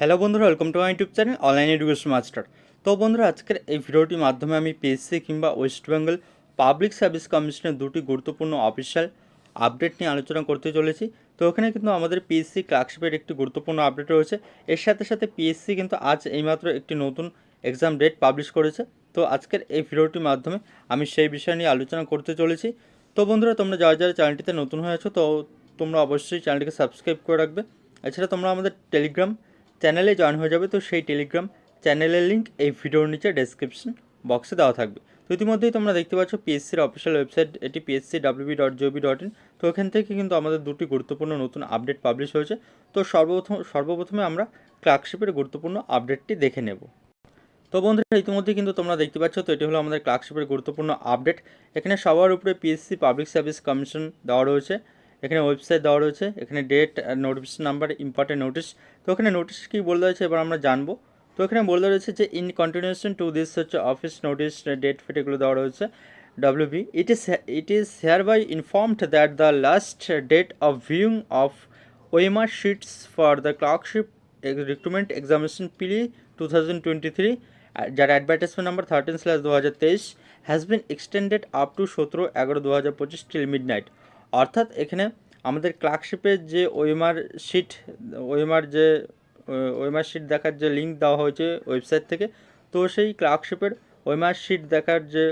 Hello বন্ধুরা welcome to my YouTube channel online education master তো বন্ধুরা, আজকের এই ভিডিওটির মাধ্যমে আমি পিএসসি কিংবা ওয়েস্ট বেঙ্গল পাবলিক সার্ভিস কমিশনের দুটি গুরুত্বপূর্ণ অফিসিয়াল আপডেট নিয়ে আলোচনা করতে চলেছি। তো ওখানে কিন্তু আমাদের পিএসসি ক্লার্কশিপের একটি গুরুত্বপূর্ণ আপডেট রয়েছে। এর সাথে সাথে পিএসসি কিন্তু আজ এইমাত্র একটি নতুন এক্সাম ডেট পাবলিশ করেছে। তো আজকের এই ভিডিওটির মাধ্যমে আমি সেই বিষয় নিয়ে আলোচনা করতে চলেছি। তো বন্ধুরা, তোমরা যারা যারা চ্যানেলটিতে নতুন হয়ে আছো, তো তোমরা অবশ্যই চ্যানেলটিকে সাবস্ক্রাইব করে রাখবে। এছাড়া তোমরা আমাদের টেলিগ্রাম চ্যানেলে জয়েন হয়ে যাবে, তো সেই টেলিগ্রাম চ্যানেলের লিঙ্ক এই ভিডিওর নিচে ডেসক্রিপশন বক্সে দেওয়া থাকবে। তো ইতিমধ্যেই তোমরা দেখতে পাচ্ছ পিএসসির অফিসিয়াল ওয়েবসাইট এটি PSC WB dot GOB dot in তো এখান থেকে কিন্তু আমাদের দুটি গুরুত্বপূর্ণ নতুন আপডেট পাবলিশ হয়েছে। তো সর্বপ্রথম, সর্বপ্রথমে আমরা ক্লার্কশিপের গুরুত্বপূর্ণ আপডেটটি দেখে নেব। তো বন্ধুরা ইতিমধ্যে কিন্তু তোমরা দেখতে পাচ্ছ, তো এটি হলো আমাদের ক্লার্কশিপের গুরুত্বপূর্ণ আপডেট এখানে সবার উপরে পিএসসি পাবলিক সার্ভিস কমিশন দেওয়া রয়েছে। এখানে ওয়েবসাইট দেওয়া রয়েছে, এখানে date notification number important notice তো এখানে নোটিশ কী বলে রয়েছে এবার আমরা জানব। তো এখানে বলে রয়েছে যে ইন কন্টিনিউশন টু দিস হচ্ছে অফিস নোটিশ ডেট ফেট এগুলো দেওয়া রয়েছে WB it is it is hereby informed that the last date of viewing of OMR sheets for the clerkship recruitment examination পিলি two thousand twenty three যার advertisement number thirteen slash দু হাজার তেইশ has been extended up to সতেরো এগারো দু হাজার পঁচিশ till mid night অর্থাৎ এখানে আমাদের ক্লার্কশিপের যে ওয়েমার শিট ওয়েমার যে ওয়েমার শিট দেখার যে লিঙ্ক দেওয়া হয়েছে ওয়েবসাইট থেকে, তো সেই ক্লার্কশিপের ওয়েমার শিট দেখার যে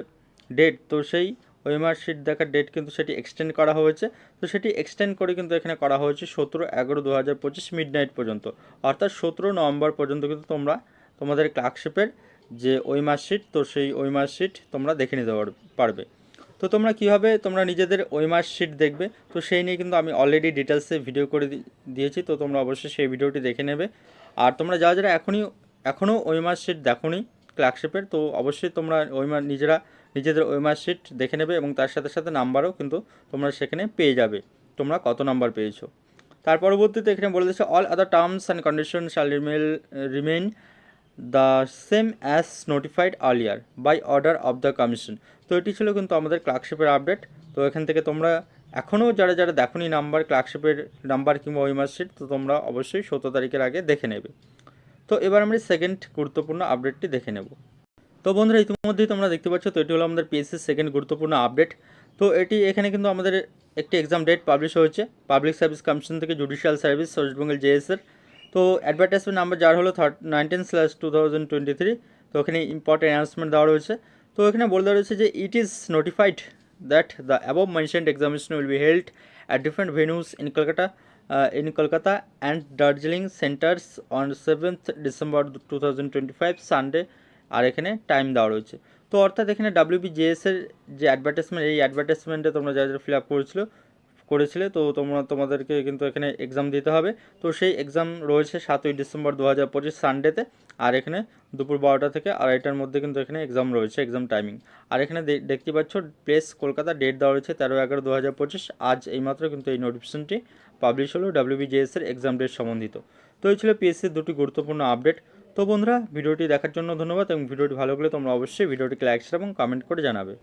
ডেট তো সেই ওয়েমার শিট দেখার ডেট কিন্তু সেটি এক্সটেন্ড করা হয়েছে। তো সেটি এক্সটেন্ড করে কিন্তু এখানে করা হয়েছে সতেরো এগারো দু হাজার পঁচিশ মিড নাইট পর্যন্ত। অর্থাৎ সতেরো নভেম্বর পর্যন্ত কিন্তু তোমরা তোমাদের ক্লার্কশিপের যে ওয়েমার শিট তো সেই ওয়েমার শিট তোমরা দেখে নিতে পারবে। তো তোমরা কীভাবে তোমরা নিজেদের ওয়েমার শিট দেখবে? তো সেই নিয়ে কিন্তু আমি অলরেডি ডিটেলসে ভিডিও করে দিয়েছি, তো তোমরা অবশ্যই সেই ভিডিওটি দেখে নেবে। আর তোমরা যারা যারা এখনই, এখনও ওই ওয়েমার শিট দেখোনি ক্লার্কশিপের তো অবশ্যই তোমরা ওই ওয়েমার নিজেরা নিজেদের ওয়েমার শিট দেখে নেবে এবং তার সাথে সাথে নাম্বারও কিন্তু তোমরা সেখানে পেয়ে যাবে। তোমরা কত নাম্বার পেয়েছ? তার পরবর্তীতে এখানে বলে দিচ্ছে all other terms and condition shall Remal remain the same as notified earlier by order of the commission তো এটি ছিল কিন্তু আমাদের ক্লার্কশিপের আপডেট তো এখান থেকে তোমরা এখনও যারা যারা দেখোনি নাম্বার ক্লার্কশিপের নাম্বার কিংবা ওয়েমার শিট তো তোমরা অবশ্যই সতেরো তারিখের আগে দেখে নেবে। তো এবার আমরা সেকেন্ড গুরুত্বপূর্ণ আপডেটটি দেখে নেব। তো বন্ধুরা, ইতিমধ্যেই তোমরা দেখতে পাচ্ছ, তো এটি হলো আমাদের পিএসসির সেকেন্ড গুরুত্বপূর্ণ আপডেট তো এটি এখানে কিন্তু আমাদের একটি এক্সাম ডেট পাবলিশ হয়েছে। পাবলিক সার্ভিস কমিশন থেকে জুডিশিয়াল সার্ভিস ওয়েস্ট বেঙ্গল জেএসের তো অ্যাডভার্টাইজমেন্ট নাম্বার যার হলো third nineteen slash two thousand twenty three তো ওখানে ইম্পর্টেন্ট অ্যানাউন্সমেন্ট দেওয়া রয়েছে। তো এখানে বলে দেওয়া রয়েছে যে it is notified that the above mentioned examination will be held at different venues in Kolkata in Kolkata and Darjeeling centres on seventh December two thousand twenty five Sunday আর এখানে time দেওয়া রয়েছে। তো অর্থাৎ এখানে ডাব্লিউবিজিএসের যে অ্যাডভার্টাইজমেন্ট এই অ্যাডভার্টাইজমেন্টে তোমরা যা যা ফিল আপ করেছিল করেছিলে, তো তোমরা, তোমাদেরকে কিন্তু এখানে এক্সাম দিতে হবে। তো সেই এক্সাম রয়েছে সাতই ডিসেম্বর দু হাজার পঁচিশ সানডেতে আর এখানে দুপুর বারোটা থেকে আড়াইটার মধ্যে কিন্তু এখানে এক্সাম রয়েছে এক্সাম টাইমিং আর এখানে দেখতে পাচ্ছ প্লেস কলকাতা ডেট দেওয়া রয়েছে তেরো এগারো দু হাজার পঁচিশ। আজ এইমাত্র কিন্তু এই নোটিফিকেশনটি পাবলিশ হলো ডাব্লিউবিজিএসের এক্সাম ডেট সম্বন্ধিত। তো এই ছিল পিএসসির দুটি গুরুত্বপূর্ণ আপডেট তো বন্ধুরা, ভিডিওটি দেখার জন্য ধন্যবাদ এবং ভিডিওটি ভালো লাগলে তোমরা অবশ্যই ভিডিওটিকে লাইক শেয়ার এবং কমেন্ট করে জানাবে।